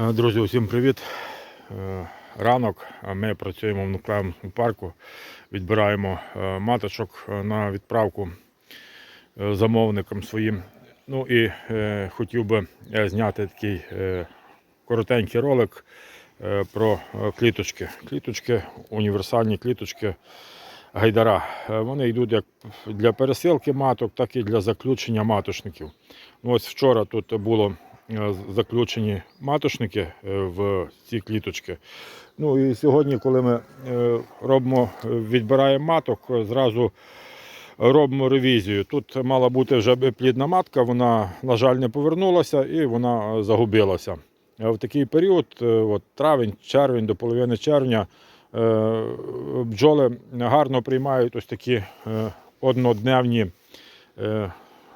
Е, Друзі, усім привіт. Е, Ранок. Ми працюємо в нуклеарному парку, відбираємо е, маточок на відправку замовникам своїм. Ну і хотів би зняти такий коротенький ролик про кліточки. Кліточки, універсальні кліточки гайдара. Вони йдуть як для пересилки маток, так і для заключення маточників. Ну, Ось вчора тут було заключені маточники е, в ці кліточки. Ну і сьогодні, коли ми е, робимо, е, відбираємо маток, е, зразу робимо ревізію. Тут мала бути вже плідна матка, вона, на жаль, не повернулася і вона е, загубилася. Е, В такий період, е, от, травень, червень до половини червня, е, бджоли гарно приймають ось такі е, однодневні е,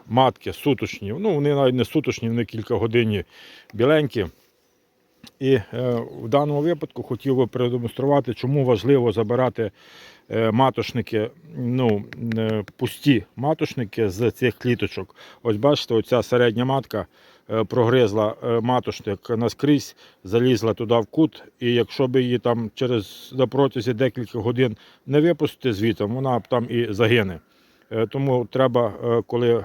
матки, суточні. Ну, вони навіть не суточні, вони кількагодинні біленькі. І е, в даному випадку хотів би продемонструвати, чому важливо забирати е, матошники, ну, е, пусті матошники з цих кліточок. Ось бачите, оця середня матка е, прогризла е, матошник наскрізь, залізла туди в кут, і якщо б її там через протязі декілька годин не випустити звідти, вона б там і загине. Е, Тому треба, е, коли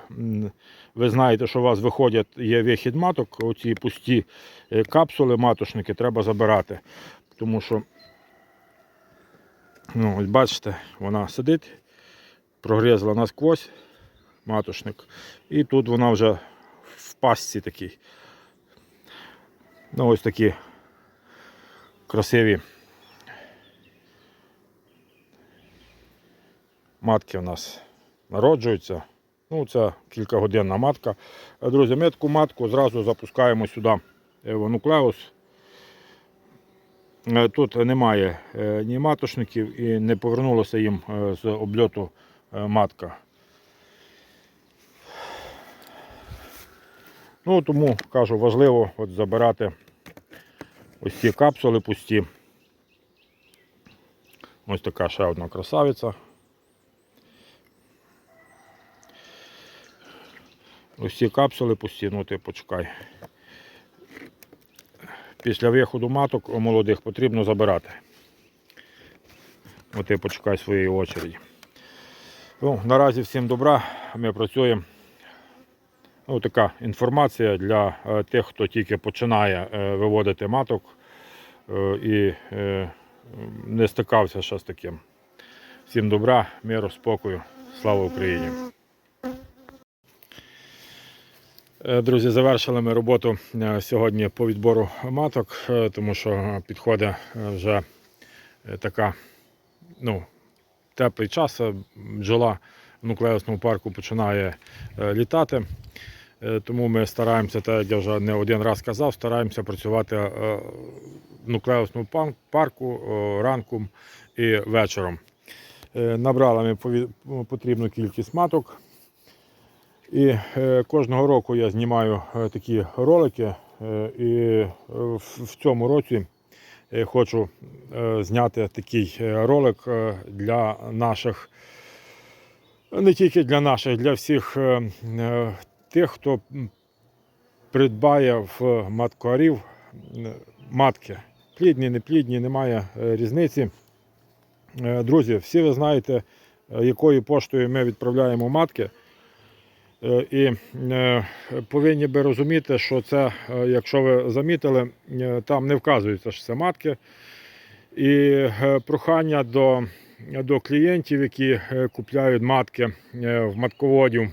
ви знаєте, що у вас виходять, є вихід маток, оці пусті е, капсули, матошники, треба забирати. Тому що, ну, ось бачите, вона сидить, прогризла насквозь матошник. І тут вона вже в пастці такій. Ну, ось такі красиві матки у нас народжуються. Ну, це кількагодинна матка. Е, Друзі, ми таку матку зразу запускаємо сюди е, в. Е, Тут немає ні матошників і не повернулося їм з обльоту матка. Ну, тому кажу, важливо от забирати ось ці капсули пусті. Ось така ще одна красавиця. Ось ці капсули пусті, ну ти почекай. Після виходу маток молодих потрібно забирати. От ти почекай своєї очереді. Ну, наразі всім добра, ми працюємо. Ну, така інформація для е, тих, хто тільки починає е, виводити маток е, і не стикався ще з таким. Всім добра, миру, спокою. Слава Україні! Е, Друзі, завершили ми роботу е, сьогодні по відбору маток, е, тому що підходить е, вже е, така ну, теплий час. е, Бджола в нуклеусному парку починає е, літати. Е, Тому ми стараємося, так як я вже не один раз казав, стараємося працювати е, в нуклеусному пан- парку е, ранком і вечором. Е, Набрали ми потрібну кількість маток. І е, кожного року я знімаю е, такі ролики. е, і в, цьому році хочу зняти такий ролик для наших, не тільки для наших, для всіх тих, хто придбає в маткарів е, матки. Плідні, неплідні, немає е, різниці. Друзі, всі ви знаєте, якою поштою ми відправляємо матки. Е, І е, повинні би розуміти, що це, е, якщо ви замітили, там не вказується, що це матки. І прохання до, до клієнтів, які купляють матки в матководів,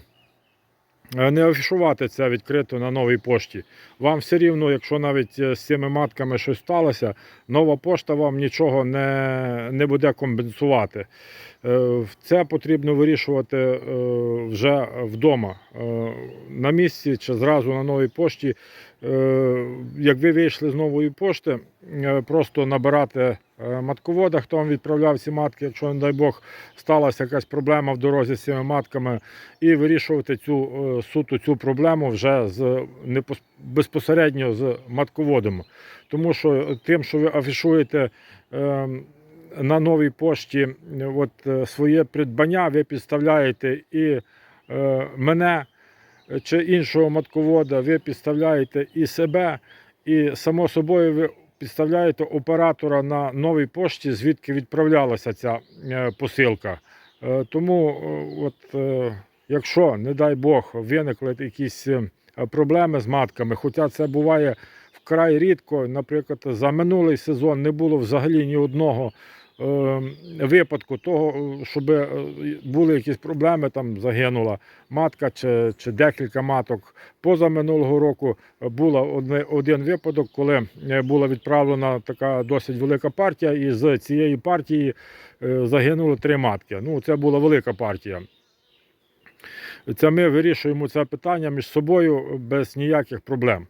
не афішувати це відкрито на новій пошті. Вам все рівно, якщо навіть е, з цими матками щось сталося, нова пошта вам нічого не, не буде компенсувати. Е, Це потрібно вирішувати е, вже вдома, е, на місці чи зразу на новій пошті. Е, Як ви вийшли з нової пошти, е, просто набирати е, матковода, хто вам відправляв ці матки, якщо, не дай Бог, сталася якась проблема в дорозі з цими матками, і вирішувати цю е, суто цю проблему вже з не пос- безпосередньо з матководом. Тому що тим, що ви афішуєте. е, на новій пошті е, от, е, своє придбання, ви підставляєте і е, мене е, чи іншого матковода, ви підставляєте і себе, І само собою ви підставляєте оператора на новій пошті, звідки відправлялася ця е, посилка. Е, Тому, е, от, якщо, не дай Бог, виникли якісь проблеми з матками, хоча це буває вкрай рідко, наприклад, за минулий сезон не було взагалі ні одного випадку того, е, щоб е, були якісь проблеми, там загинула матка чи, чи декілька маток. Поза минулого року був один випадок, коли е, була відправлена така досить велика партія, і з цієї партії е, загинули три матки. Ну, це була велика партія. Це ми вирішуємо це питання між собою без ніяких проблем.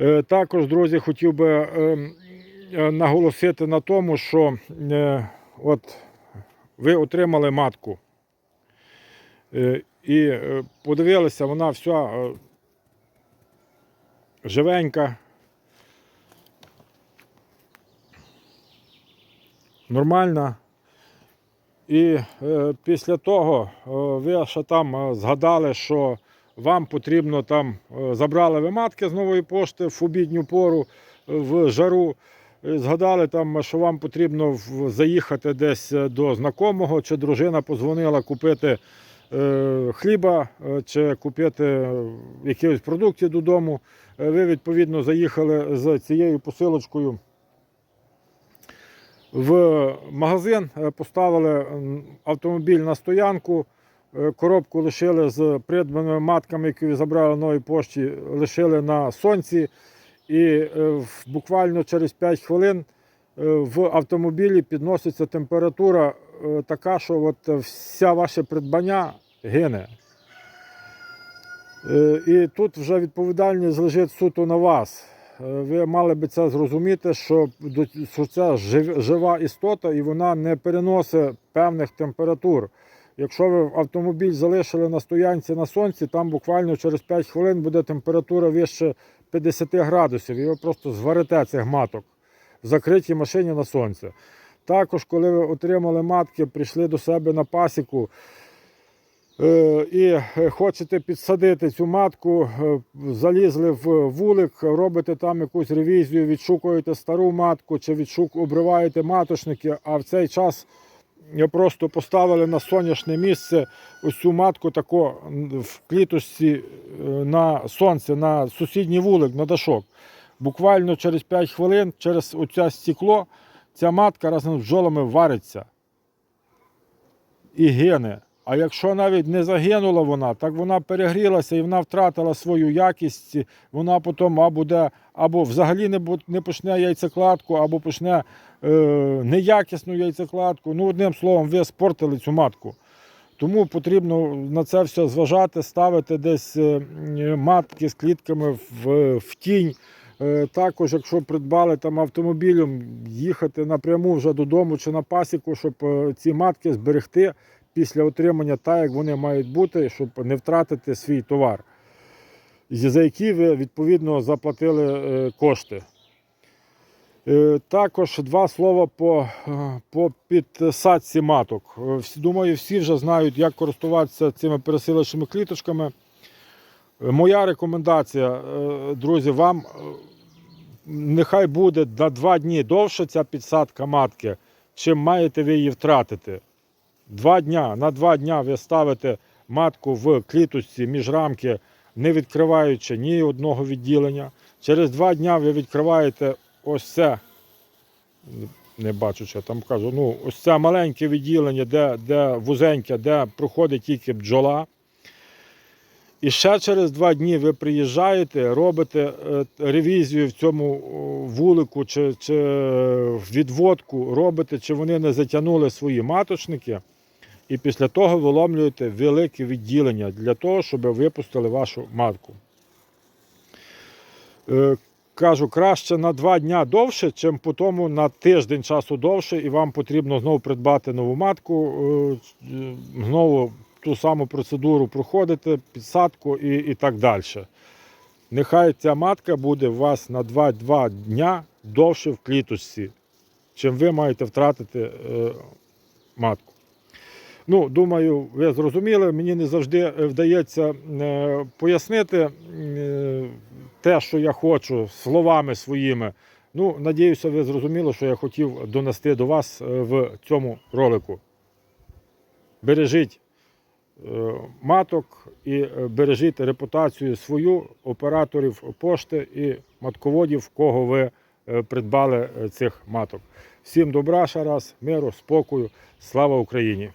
Е, Також, друзі, хотів би е, е, наголосити на тому, що е, от ви отримали матку. Е, І е, подивилися, вона вся е, живенька. Нормальна. І е, після того е, ви ще там е, згадали, що вам потрібно там е, забрали ви матки з нової пошти в обідню пору е, в жару. Е, Згадали там, що вам потрібно заїхати десь е, до знайомого, чи дружина позвонила купити е, хліба, чи купити якихось продуктів додому. Ви відповідно заїхали з цією посилочкою в магазин, поставили автомобіль на стоянку, коробку лишили з придбаними матками, які забрали на новій пошті, лишили на сонці. І е, буквально через 5 хвилин е, в автомобілі підноситься температура е, така, що от вся ваше придбання гине. І тут вже відповідальність лежить суто на вас. Ви мали би це зрозуміти, що, це жива істота і вона не переносить певних температур. Якщо ви автомобіль залишили на стоянці на сонці, там буквально через 5 хвилин буде температура вище 50 градусів, і ви просто зварите цих маток в закритій машині на сонці. Також, коли ви отримали матки, прийшли до себе на пасіку, Е, і е, хочете підсадити цю матку, е, залізли в вулик, робите там якусь ревізію, відшукуєте стару матку чи відшук, обриваєте маточники, а в цей час просто поставили на сонячне місце ось цю матку тако в кліточці е, на сонце, на сусідній вулик, на дашок. Буквально через 5 хвилин, через оце стекло, ця матка разом з бджолами вариться і гине. А якщо навіть не загинула вона, так вона перегрілася і вона втратила свою якість, вона потім або буде, або взагалі не, не почне яйцекладку, або почне неякісну яйцекладку. Ну, одним словом, ви спортили цю матку. Тому потрібно на це все зважати, ставити десь е, матки з клітками в, в тінь. Е, Також, якщо придбали там автомобілем, їхати напряму вже додому чи на пасіку, щоб е, ці матки зберегти після отримання так, як вони мають бути, щоб не втратити свій товар, за який ви відповідно заплатили е, кошти. Е, Також два слова по, е, по підсадці маток. Е, Думаю, всі вже знають, як користуватися цими пересилочними кліточками. Моя рекомендація, друзі, вам нехай буде на два дні довше ця підсадка матки, чим маєте ви її втратити. Два дня, на два дня ви ставите матку в кліточці між рамки, не відкриваючи ні одного відділення. Через два дня ви відкриваєте ось це. Не бачу, що там кажу. Ну, ось це маленьке відділення, де, де вузеньке, де проходить тільки бджола. І ще через два дні ви приїжджаєте, робите е, ревізію в цьому вулику чи, чи відводку, робите, чи вони не затягнули свої маточники. І після того виломлюєте велике відділення для того, щоб випустили вашу матку. Кажу, краще на два дня довше, чим по тому на тиждень часу довше, і вам потрібно знову придбати нову матку, е, е, знову ту саму процедуру проходити, підсадку і, і так далі. Нехай ця матка буде у вас на 2-2 дня довше в кліточці, чим ви маєте втратити е, матку. Ну, думаю, ви зрозуміли. Мені не завжди е, вдається е, пояснити е, те, що я хочу, словами своїми. Ну, надіюся, ви зрозуміли, що я хотів донести до вас в цьому ролику. Бережіть маток і бережіть репутацію свою операторів пошти і матководів, кого ви придбали цих маток. Всім добра ще раз, миру, спокою, слава Україні!